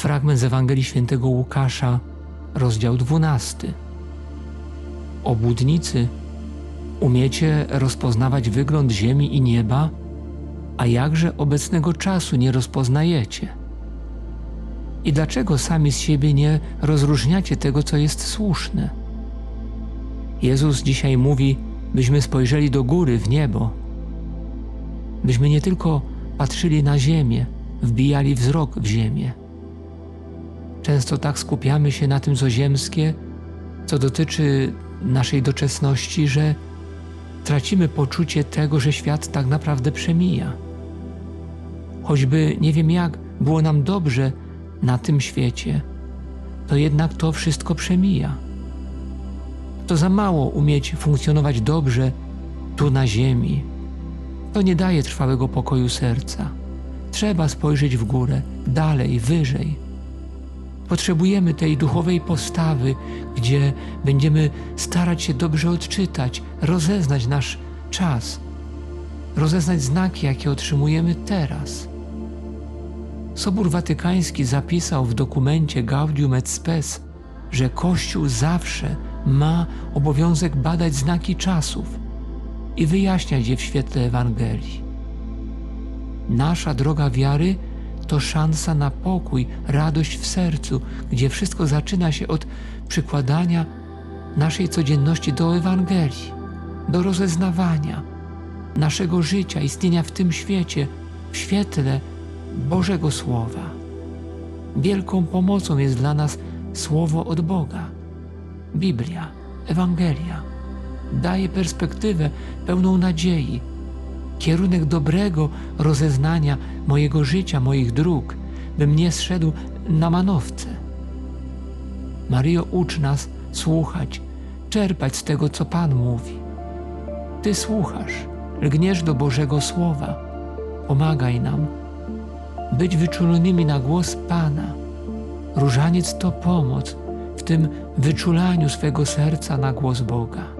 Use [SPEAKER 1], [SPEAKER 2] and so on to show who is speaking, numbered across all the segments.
[SPEAKER 1] fragment z Ewangelii Świętego Łukasza, rozdział 12. Obłudnicy, umiecie rozpoznawać wygląd ziemi i nieba, a jakże obecnego czasu nie rozpoznajecie? I dlaczego sami z siebie nie rozróżniacie tego, co jest słuszne? Jezus dzisiaj mówi, byśmy spojrzeli do góry w niebo, byśmy nie tylko patrzyli na ziemię, wbijali wzrok w ziemię. Często tak skupiamy się na tym, co ziemskie, co dotyczy naszej doczesności, że tracimy poczucie tego, że świat tak naprawdę przemija. Choćby nie wiem jak było nam dobrze na tym świecie, to jednak to wszystko przemija. To za mało umieć funkcjonować dobrze tu na ziemi. To nie daje trwałego pokoju serca. Trzeba spojrzeć w górę, dalej, wyżej. Potrzebujemy tej duchowej postawy, gdzie będziemy starać się dobrze odczytać, rozeznać nasz czas, rozeznać znaki, jakie otrzymujemy teraz. Sobór Watykański zapisał w dokumencie Gaudium et Spes, że Kościół zawsze ma obowiązek badać znaki czasów i wyjaśniać je w świetle Ewangelii. Nasza droga wiary to szansa na pokój, radość w sercu, gdzie wszystko zaczyna się od przykładania naszej codzienności do Ewangelii, do rozeznawania naszego życia, istnienia w tym świecie, w świetle Bożego Słowa. Wielką pomocą jest dla nas Słowo od Boga. Biblia, Ewangelia daje perspektywę pełną nadziei, kierunek dobrego rozeznania mojego życia, moich dróg, bym nie zszedł na manowce. Mario, ucz nas słuchać, czerpać z tego, co Pan mówi. Ty słuchasz, lgniesz do Bożego Słowa. Pomagaj nam być wyczulonymi na głos Pana. Różaniec to pomoc w tym wyczulaniu swego serca na głos Boga.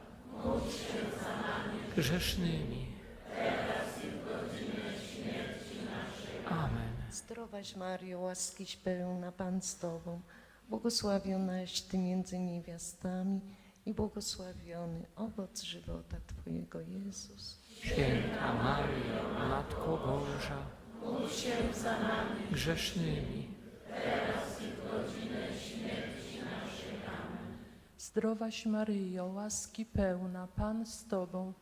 [SPEAKER 1] grzesznymi. Amen.
[SPEAKER 2] Zdrowaś Mario, łaskiś pełna Pan z Tobą, błogosławionaś Ty między niewiastami i błogosławiony owoc żywota Twojego Jezus.
[SPEAKER 1] Święta Maryjo, Matko Boża, módl się za nami grzesznymi.
[SPEAKER 3] Zdrowaś Maryjo, łaski pełna, Pan z Tobą,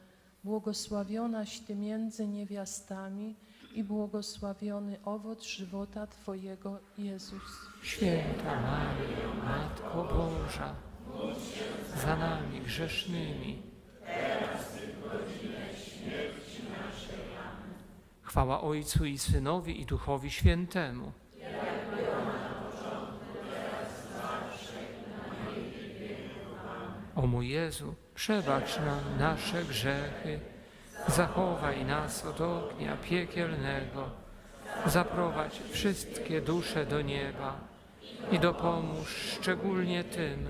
[SPEAKER 3] błogosławionaś Ty między niewiastami i błogosławiony owoc żywota Twojego, Jezus.
[SPEAKER 1] Święta Maryjo, Matko Boża, za nami grzesznymi. Chwała Ojcu i Synowi i Duchowi Świętemu. O mój Jezu, przebacz nam nasze grzechy, zachowaj nas od ognia piekielnego, zaprowadź wszystkie dusze do nieba i dopomóż szczególnie tym,